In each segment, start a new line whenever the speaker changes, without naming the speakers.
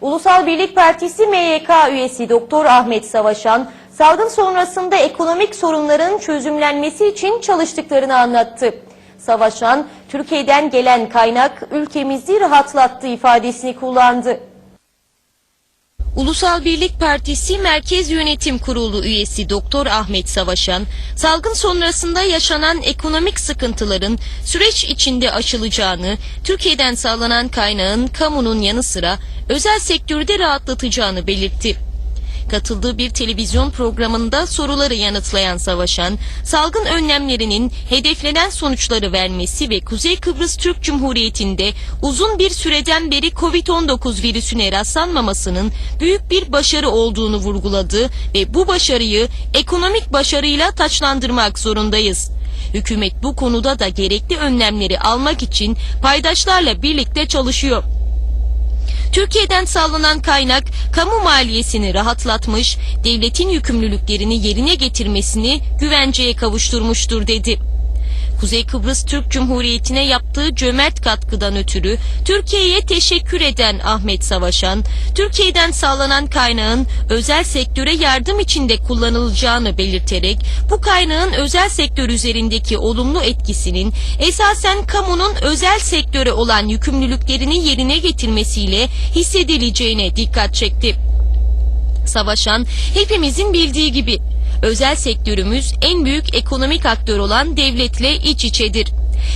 Ulusal Birlik Partisi MYK üyesi Doktor Ahmet Savaşan, salgın sonrasında ekonomik sorunların çözümlenmesi için çalıştıklarını anlattı. Savaşan, Türkiye'den gelen kaynak ülkemizi rahatlattı ifadesini kullandı. Ulusal Birlik Partisi Merkez Yönetim Kurulu üyesi Doktor Ahmet Savaşan, salgın sonrasında yaşanan ekonomik sıkıntıların süreç içinde aşılacağını, Türkiye'den sağlanan kaynağın kamunun yanı sıra özel sektörde rahatlatacağını belirtti. Katıldığı bir televizyon programında soruları yanıtlayan Savaşan, salgın önlemlerinin hedeflenen sonuçları vermesi ve Kuzey Kıbrıs Türk Cumhuriyeti'nde uzun bir süreden beri Covid-19 virüsüne rastlanmamasının büyük bir başarı olduğunu vurguladı ve bu başarıyı ekonomik başarıyla taçlandırmak zorundayız. Hükümet bu konuda da gerekli önlemleri almak için paydaşlarla birlikte çalışıyor. Türkiye'den sağlanan kaynak kamu maliyesini rahatlatmış, devletin yükümlülüklerini yerine getirmesini güvenceye kavuşturmuştur dedi. Kuzey Kıbrıs Türk Cumhuriyeti'ne yaptığı cömert katkıdan ötürü Türkiye'ye teşekkür eden Ahmet Savaşan, Türkiye'den sağlanan kaynağın özel sektöre yardım içinde kullanılacağını belirterek bu kaynağın özel sektör üzerindeki olumlu etkisinin esasen kamunun özel sektöre olan yükümlülüklerini yerine getirmesiyle hissedileceğine dikkat çekti. Savaşan hepimizin bildiği gibi özel sektörümüz en büyük ekonomik aktör olan devletle iç içedir.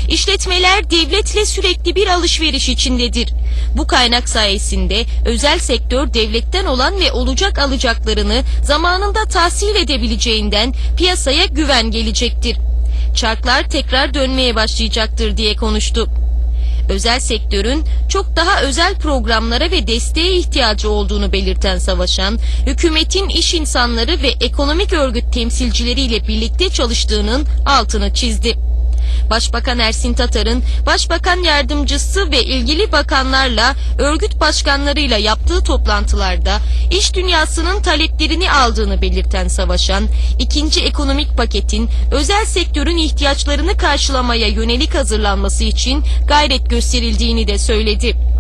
İşletmeler devletle sürekli bir alışveriş içindedir. Bu kaynak sayesinde özel sektör devletten olan ve olacak alacaklarını zamanında tahsil edebileceğinden piyasaya güven gelecektir. Çarklar tekrar dönmeye başlayacaktır diye konuştu özel sektörün çok daha özel programlara ve desteğe ihtiyacı olduğunu belirten Savaşan, hükümetin iş insanları ve ekonomik örgüt temsilcileriyle birlikte çalıştığının altını çizdi. Başbakan Ersin Tatar'ın Başbakan Yardımcısı ve ilgili bakanlarla örgüt başkanlarıyla yaptığı toplantılarda iş dünyasının taleplerini aldığını belirten Savaşan, ikinci ekonomik paketin özel sektörün ihtiyaçlarını karşılamaya yönelik hazırlanması için gayret gösterildiğini de söyledi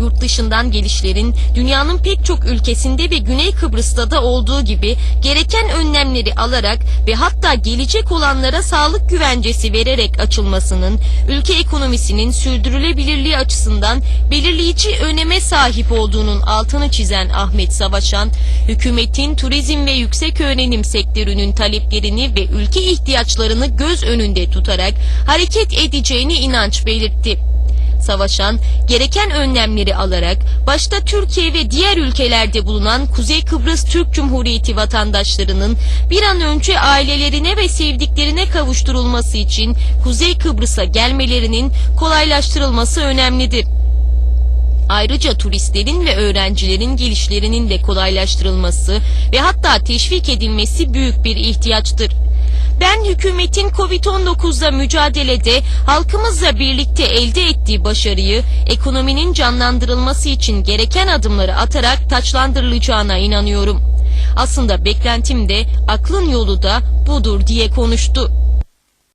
yurt dışından gelişlerin dünyanın pek çok ülkesinde ve Güney Kıbrıs'ta da olduğu gibi gereken önlemleri alarak ve hatta gelecek olanlara sağlık güvencesi vererek açılmasının ülke ekonomisinin sürdürülebilirliği açısından belirleyici öneme sahip olduğunun altını çizen Ahmet Savaşan, hükümetin turizm ve yüksek öğrenim sektörünün taleplerini ve ülke ihtiyaçlarını göz önünde tutarak hareket edeceğini inanç belirtti savaşan, gereken önlemleri alarak başta Türkiye ve diğer ülkelerde bulunan Kuzey Kıbrıs Türk Cumhuriyeti vatandaşlarının bir an önce ailelerine ve sevdiklerine kavuşturulması için Kuzey Kıbrıs'a gelmelerinin kolaylaştırılması önemlidir. Ayrıca turistlerin ve öğrencilerin gelişlerinin de kolaylaştırılması ve hatta teşvik edilmesi büyük bir ihtiyaçtır. Ben hükümetin Covid-19'la mücadelede halkımızla birlikte elde ettiği başarıyı ekonominin canlandırılması için gereken adımları atarak taçlandırılacağına inanıyorum. Aslında beklentim de aklın yolu da budur diye konuştu.